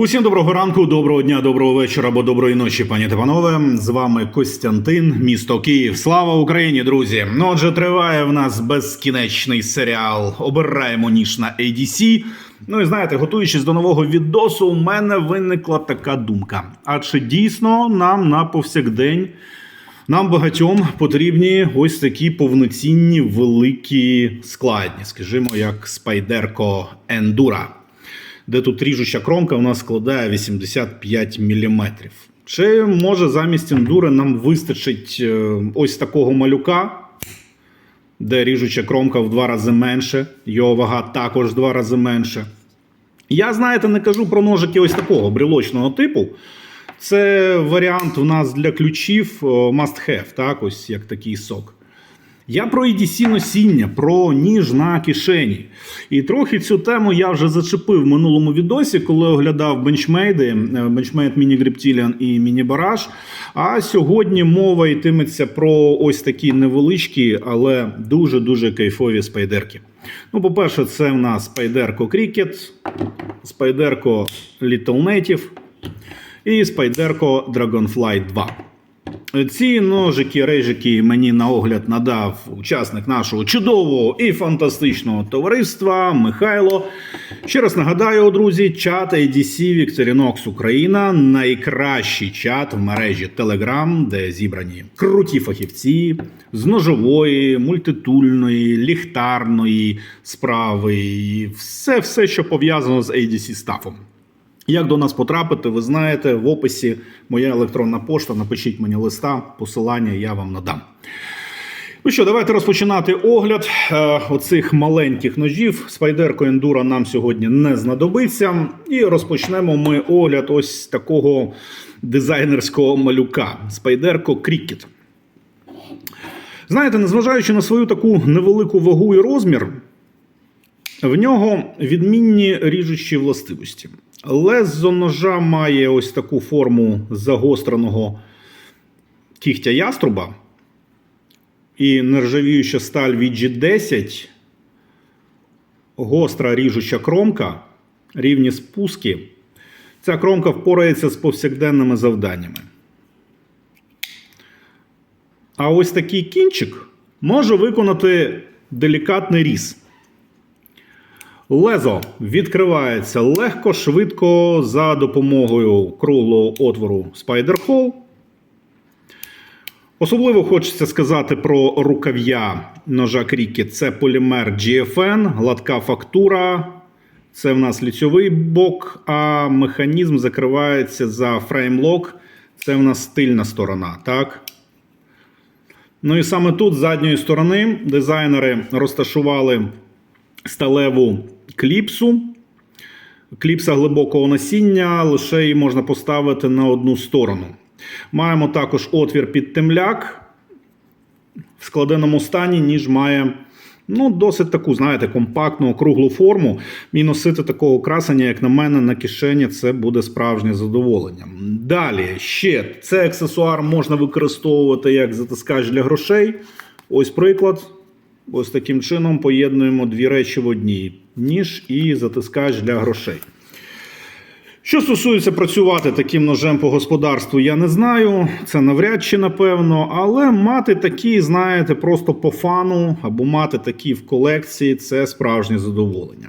Усім доброго ранку, доброго дня, доброго вечора або доброї ночі, пані та панове. З вами Костянтин, місто Київ. Слава Україні, друзі! Ну, отже, триває в нас безкінечний серіал. Обираємо ніж на ADC. Ну і знаєте, готуючись до нового відосу, у мене виникла така думка. А чи дійсно нам на повсякдень нам багатьом потрібні ось такі повноцінні великі складні, скажімо, як спайдерко Ендура, де тут ріжуча кромка у нас складає 85 мм. Чи може замість ендури нам вистачить е, ось такого малюка, де ріжуча кромка в два рази менше, його вага також в два рази менше. Я, знаєте, не кажу про ножики ось такого брілочного типу. Це варіант у нас для ключів о, must have, так, ось як такий сок. Я про EDC носіння, про ніж на кишені. І трохи цю тему я вже зачепив в минулому відосі, коли оглядав бенчмейди, бенчмейд Міні Грептіліан і Міні Бараж. А сьогодні мова йтиметься про ось такі невеличкі, але дуже-дуже кайфові спайдерки. Ну, по-перше, це в нас спайдерко Cricket, спайдерко Little Native і спайдерко Dragonfly 2. Ці ножики, режики мені на огляд надав учасник нашого чудового і фантастичного товариства Михайло. Ще раз нагадаю, друзі, чат ADC Victorinox Україна найкращий чат в мережі Telegram, де зібрані круті фахівці з ножової, мультитульної, ліхтарної справи і все, все що пов'язано з ADC стафом. Як до нас потрапити, ви знаєте, в описі моя електронна пошта. Напишіть мені листа, посилання я вам надам. Ну що, давайте розпочинати огляд е, оцих маленьких ножів. Спайдерко ендура нам сьогодні не знадобиться. І розпочнемо ми огляд ось такого дизайнерського малюка. Спайдерко Крікет. Знаєте, незважаючи на свою таку невелику вагу і розмір, в нього відмінні ріжучі властивості. Лезо ножа має ось таку форму загостреного кігтя яструба. І нержавіюча сталь VG10, гостра ріжуча кромка, рівні спуски. Ця кромка впорається з повсякденними завданнями. А ось такий кінчик може виконати делікатний різ. Лезо відкривається легко, швидко за допомогою круглого отвору Spider Hole. Особливо хочеться сказати про рукав'я ножа Cricut. Це полімер GFN, гладка фактура. Це в нас ліцьовий бок, а механізм закривається за фреймлок. Це в нас стильна сторона. так? Ну і саме тут, з задньої сторони, дизайнери розташували сталеву кліпсу. Кліпса глибокого насіння, лише її можна поставити на одну сторону. Маємо також отвір під темляк. В складеному стані ніж має ну, досить таку, знаєте, компактну круглу форму. І носити такого красення, як на мене, на кишені, це буде справжнє задоволення. Далі ще цей аксесуар можна використовувати як затискач для грошей. Ось приклад. Ось таким чином поєднуємо дві речі в одній: ніж і затискач для грошей. Що стосується працювати таким ножем по господарству, я не знаю. Це навряд чи напевно, але мати такі, знаєте, просто по фану або мати такі в колекції це справжнє задоволення.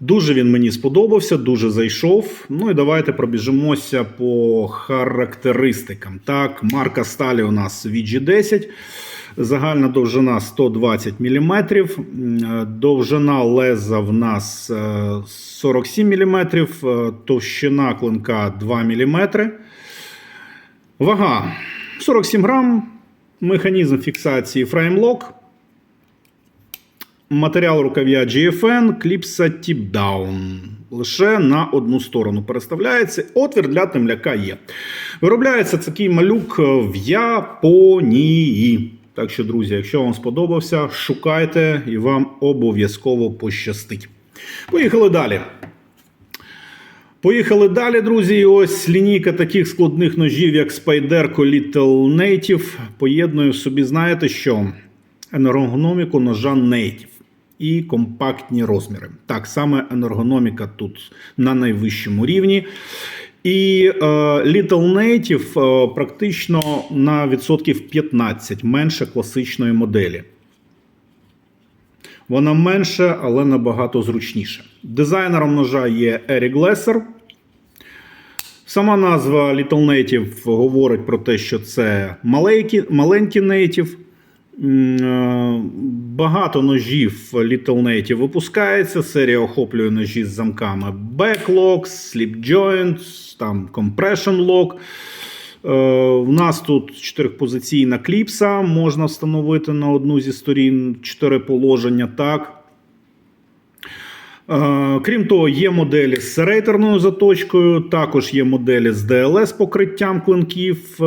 Дуже він мені сподобався, дуже зайшов. Ну і давайте пробіжимося по характеристикам. Так, марка сталі у нас VG10. Загальна довжина 120 мм, довжина леза в нас е, 47 мм, е, товщина клинка 2 мм. Вага 47 грам, механізм фіксації фреймлок. Матеріал рукав'я GFN, кліпса Tip-Down. Лише на одну сторону переставляється. Отвір для темляка є. Виробляється такий малюк в Японії. Так що, друзі, якщо вам сподобався, шукайте і вам обов'язково пощастить. Поїхали далі. Поїхали далі, друзі. І ось лінійка таких складних ножів, як Spyderco Little Native, поєднує в собі, знаєте що? Енергономіку ножа Native. І компактні розміри. Так, саме ергономіка тут на найвищому рівні. І е, Little Native е, практично на відсотків 15 менше класичної моделі. Вона менше, але набагато зручніше. Дизайнером ножа є Ерік Лесер. Сама назва Little Native говорить про те, що це маленький Native. Е, Багато ножів Little Native випускається. Серія охоплює ножі з замками Backlock, Slip Joints, там Compression Lock. Е, У нас тут чотирьохпозиційна кліпса, можна встановити на одну зі сторін чотири положення. Так. Е, Крім того, є моделі з серейтерною заточкою, також є моделі з DLS покриттям клинків. Е,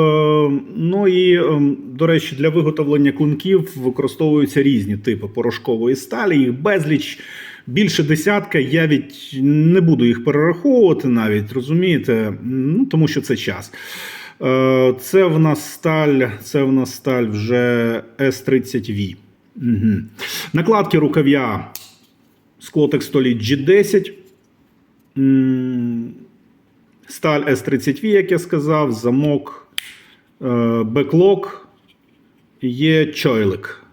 Ну і, е, до речі, для виготовлення клинків використовуються різні типи порошкової сталі, їх безліч. Більше десятка, я від не буду їх перераховувати навіть, розумієте, ну, тому що це час. Е, Це в нас сталь, це в нас сталь вже S30V. Угу. Накладки рукав'я скло текстолі G10. Сталь S30V, як я сказав, замок, е, беклок, є чойлик.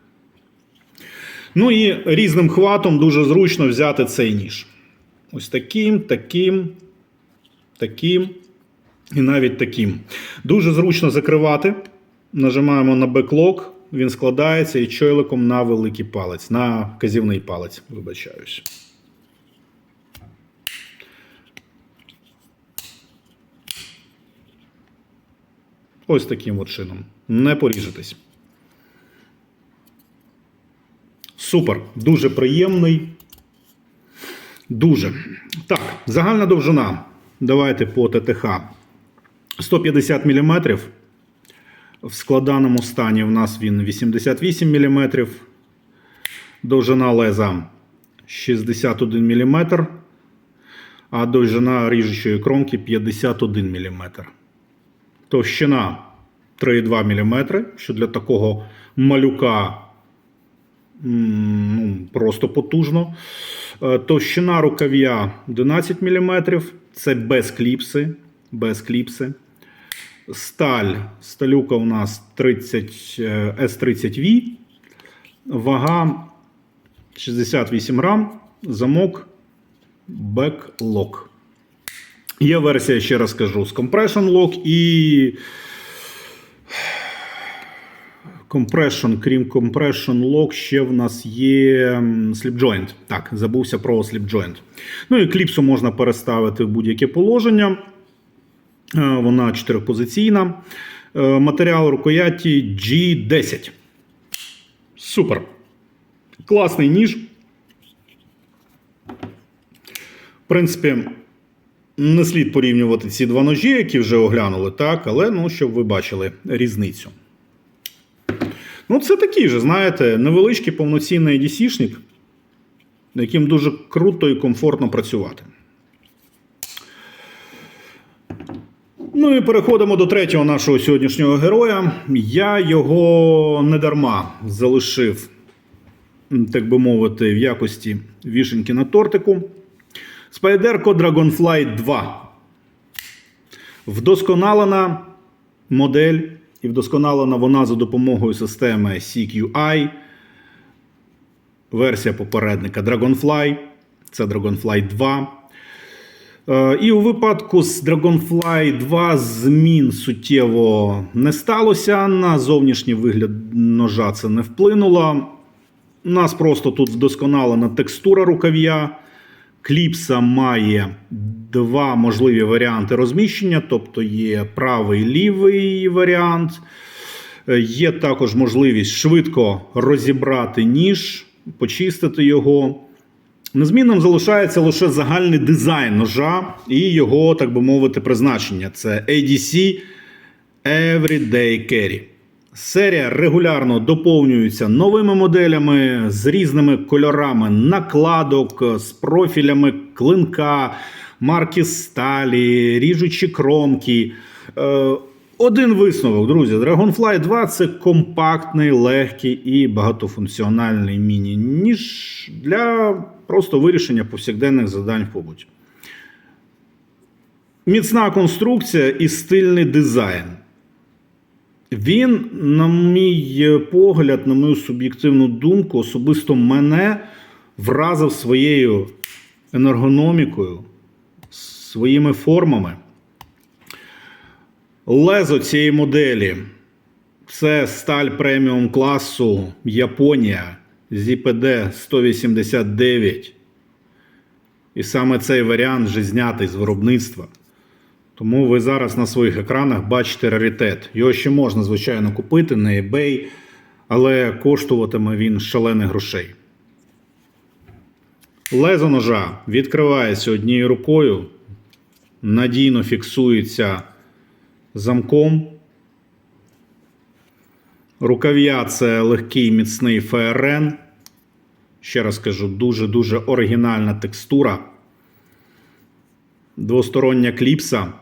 Ну і різним хватом дуже зручно взяти цей ніж. Ось таким, таким, таким і навіть таким. Дуже зручно закривати. Нажимаємо на беклок, він складається і чойликом на великий палець, на вказівний палець, вибачаюсь. Ось таким от чином. Не поріжетесь. Супер, дуже приємний. Дуже. Так, загальна довжина. Давайте по ТТХ. 150 мм. В складаному стані в нас він 88 мм. Довжина леза 61 мм. А довжина ріжучої кромки 51 мм. Товщина 3,2 мм, що для такого малюка ну, просто потужно. Е, Товщина рукав'я 11 мм. Це без кліпси. Без кліпси. Сталь. Сталюка у нас 30 е, S30V. Вага 68 грам. Замок Backlog. Є версія, ще раз кажу, з Compression Lock і Compression, крім Compression Lock, ще в нас є Slip Joint. Так, забувся про Slip Joint. Ну і кліпсу можна переставити в будь-яке положення. Е, Вона чотирьохпозиційна. Е, Матеріал рукояті G10. Супер. Класний ніж. В принципі, не слід порівнювати ці два ножі, які вже оглянули, так, але ну, щоб ви бачили різницю. Ну, це такий же, знаєте, невеличкий повноцінний ADC-шник, яким дуже круто і комфортно працювати. Ну і переходимо до третього нашого сьогоднішнього героя. Я його не дарма залишив, так би мовити, в якості вішеньки на тортику. Спайдерко Dragonfly 2. Вдосконалена модель, і вдосконалена вона за допомогою системи CQI. Версія попередника Dragonfly. Це Dragonfly 2. Е, І у випадку з Dragonfly 2 змін суттєво не сталося. На зовнішній вигляд ножа це не вплинуло. У нас просто тут вдосконалена текстура рукав'я. Кліпса має два можливі варіанти розміщення, тобто є правий лівий варіант. Е, Є також можливість швидко розібрати ніж, почистити його. Незмінним залишається лише загальний дизайн ножа і його, так би мовити, призначення. Це ADC Everyday Carry. Серія регулярно доповнюється новими моделями з різними кольорами накладок, з профілями клинка, марки сталі, ріжучі кромки. Один висновок, друзі. Dragonfly 2 це компактний, легкий і багатофункціональний міні-ніж для просто вирішення повсякденних завдань в побуті. Міцна конструкція і стильний дизайн. Він, на мій погляд, на мою суб'єктивну думку, особисто мене вразив своєю енергономікою, своїми формами. Лезо цієї моделі це сталь преміум класу Японія ZPD 189. І саме цей варіант вже знятий з виробництва. Тому ви зараз на своїх екранах бачите раритет. Його ще можна, звичайно, купити на eBay, але коштуватиме він шалених грошей. Лезо ножа відкривається однією рукою, надійно фіксується замком. Рукав'я це легкий міцний ФРН. Ще раз кажу, дуже-дуже оригінальна текстура. Двостороння кліпса,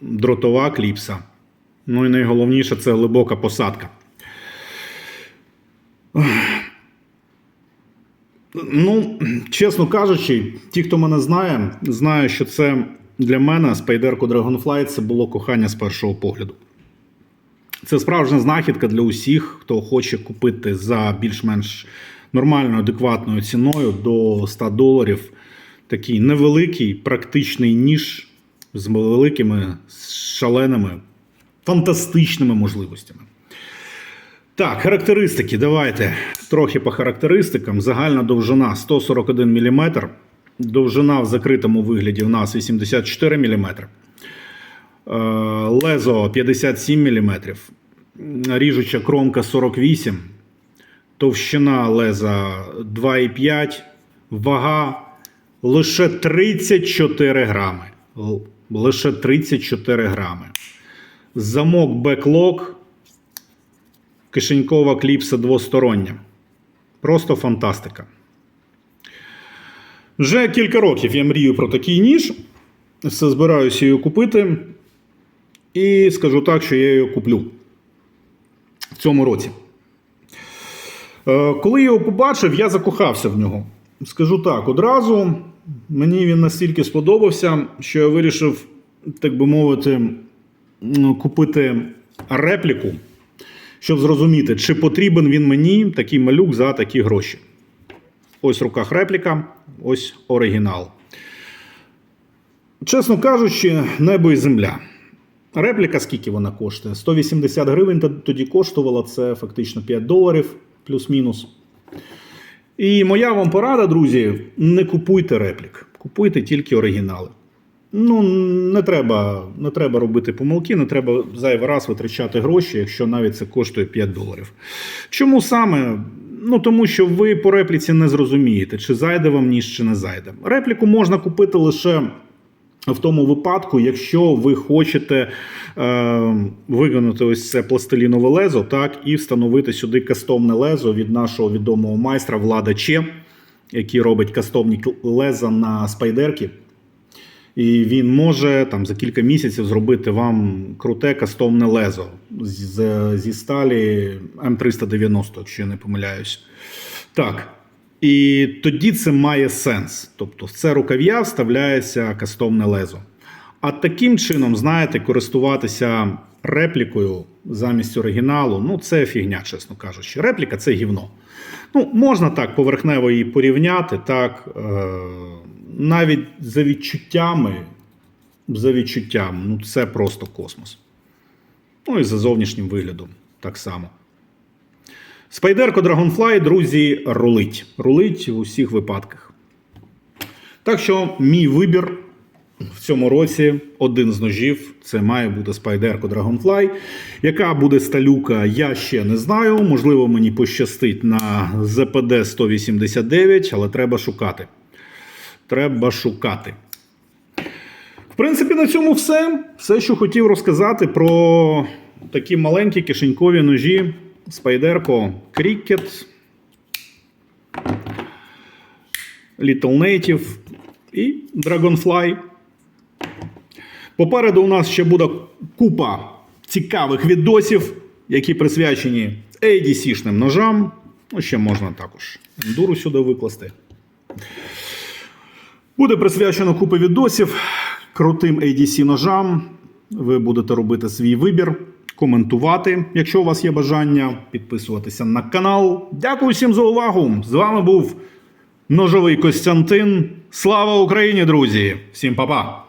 дротова кліпса. Ну і найголовніше це глибока посадка. Ну, чесно кажучи, ті, хто мене знає, знає, що це для мене спайдерко Dragonfly це було кохання з першого погляду. Це справжня знахідка для усіх, хто хоче купити за більш-менш нормальною, адекватною ціною до 100 доларів такий невеликий практичний ніж з великими, шаленими, фантастичними можливостями. Так, характеристики. Давайте трохи по характеристикам. Загальна довжина 141 мм. Довжина в закритому вигляді в нас 84 мм. Лезо 57 мм. Ріжуча кромка 48. Товщина леза 2,5. Вага лише 34 грами. Лише 34 грами. Замок беклок. Кишенькова кліпса двостороння. Просто фантастика. Вже кілька років я мрію про такий ніж. Все збираюся її купити. І скажу так, що я її куплю в цьому році. Е, Коли я його побачив, я закохався в нього. Скажу так, одразу мені він настільки сподобався, що я вирішив, так би мовити, купити репліку, щоб зрозуміти, чи потрібен він мені такий малюк за такі гроші. Ось в руках репліка, ось оригінал. Чесно кажучи, небо і земля. Репліка скільки вона коштує? 180 гривень тоді коштувала, це фактично 5 доларів плюс-мінус. І моя вам порада, друзі, не купуйте реплік, купуйте тільки оригінали. Ну, не треба, не треба робити помилки, не треба зайвий раз витрачати гроші, якщо навіть це коштує 5 доларів. Чому саме? Ну, тому що ви по репліці не зрозумієте, чи зайде вам ніж, чи не зайде. Репліку можна купити лише в тому випадку, якщо ви хочете е, виконати ось це пластилінове лезо, так, і встановити сюди кастомне лезо від нашого відомого майстра Влада Че, який робить кастомні леза на спайдерки. І він може там за кілька місяців зробити вам круте кастомне лезо з, зі сталі М390, якщо я не помиляюсь. Так. І тоді це має сенс. Тобто в це рукав'я вставляється кастомне лезо. А таким чином, знаєте, користуватися реплікою замість оригіналу, ну це фігня, чесно кажучи. Репліка це гівно. Ну, можна так поверхнево її порівняти, так, е, навіть за відчуттями, за відчуттям, ну це просто космос. Ну і за зовнішнім виглядом так само. Спайдерко Dragonfly, друзі, рулить. Рулить в усіх випадках. Так що мій вибір в цьому році один з ножів це має бути Спайдерко Dragonfly. Яка буде сталюка, я ще не знаю. Можливо, мені пощастить на ZPD 189, але треба шукати. Треба шукати. В принципі, на цьому все. Все, що хотів розказати про такі маленькі кишенькові ножі Спайдерко Cricket, Little Native і Dragonfly. Попереду у нас ще буде купа цікавих відосів, які присвячені ADC-шним ножам. Ну, ще можна також ендуру сюди викласти. Буде присвячено купи відосів крутим ADC ножам. Ви будете робити свій вибір, коментувати, якщо у вас є бажання, підписуватися на канал. Дякую всім за увагу. З вами був ножовий Костянтин. Слава Україні, друзі! Всім па-па!